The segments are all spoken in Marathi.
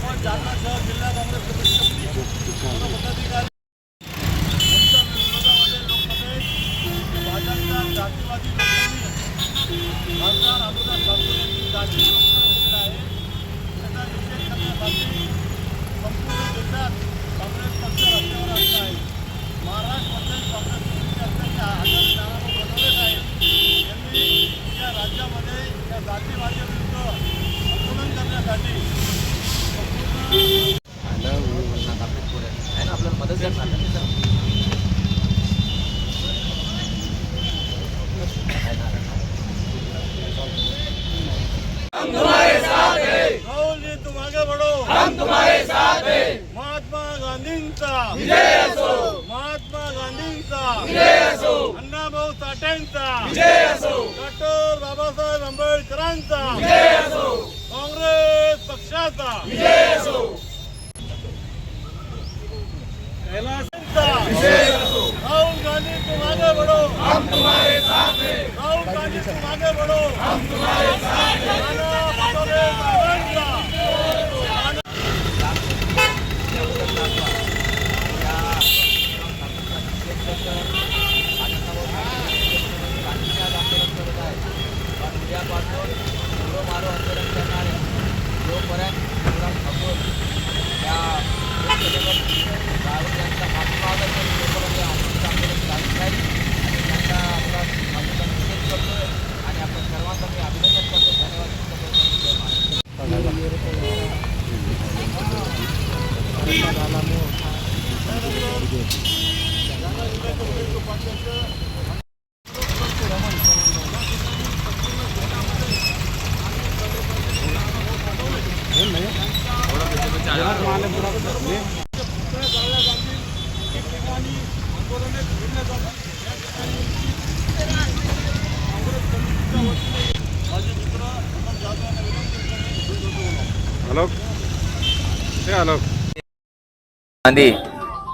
आपण जालना शहर जिल्हा काँग्रेस कमिटीचे पदाधिकारी विरोधामध्ये लोकसभेत भाजपच्या जातीवादी लोकांनी खासदार अमोलदास ठाकूर यांची जाती आहे त्याचा निषेध करण्यासाठी संपूर्ण जिल्ह्यात काँग्रेस पक्ष रस्त्यावर आलेला आहे महाराष्ट्रामध्ये काँग्रेस पक्षाचे अध्यक्ष आझाद नारायण बनवलेच आहेत यांनी या राज्यामध्ये या जातीवादाविरुद्ध आंदोलन करण्यासाठी राहुल जी तुम आगे बढ़ो हम तुम्हारे साथ हैं महात्मा गांधींचा. विजय असो. महात्मा गांधींचा. विजय असो. अण्णाभाऊ विजय असो डॉक्टर बाबासाहेब आंबेडकरांचा. विजय असो. काँग्रेस पक्षाचा. विजय असो राहुल गांधी तुम आगे बढ़ो हम तुम्हारे साथ हैं राहुल गांधी तुम आगे बढ़ो हम तुम्हारे साथ हैं नाना पटोले साहेबांचा आलो कुठे आलो गांधी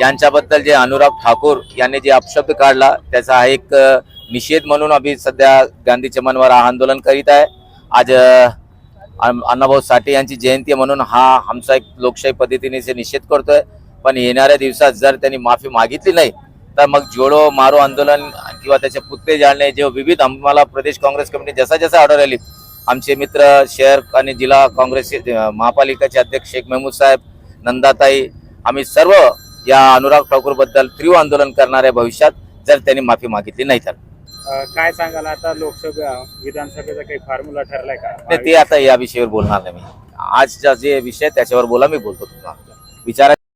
यांच्याबद्दल जे अनुराग ठाकूर यांनी जे अपशब्द काढला त्याचा हा एक निषेध म्हणून आम्ही सध्या गांधी चमनवर आंदोलन करीत आहे. आज अण्णाभाऊ साठे यांची जयंती म्हणून हा आमचा एक लोकशाही पद्धतीने जे निषेध करतोय पण येणाऱ्या दिवसात जर त्यांनी माफी मागितली नाही तर मग जोडो मारो आंदोलन किंवा त्याचे पुतळे जाळणे जे विविध आम्हाला प्रदेश काँग्रेस कमिटी जसा जसा ऑर्डर आली आमचे मित्र शहर आणि जिल्हा काँग्रेसचे महापालिकेचे अध्यक्ष शेख मेहमूद साहेब नंदाताई आम्ही सर्व या अनुराग ठाकूरबद्दल तीव्र आंदोलन करणाऱ्या भविष्यात जर त्यांनी माफी मागितली नाही तर. काय सांगाल आता लोकसभा विधानसभेचा काही फॉर्म्युला ठरलाय नाही, का ते आता या विषयावर बोलणार नाही मी. आजचा जे विषय त्याच्यावर बोला मी बोलतो तुम्हाला. विचारा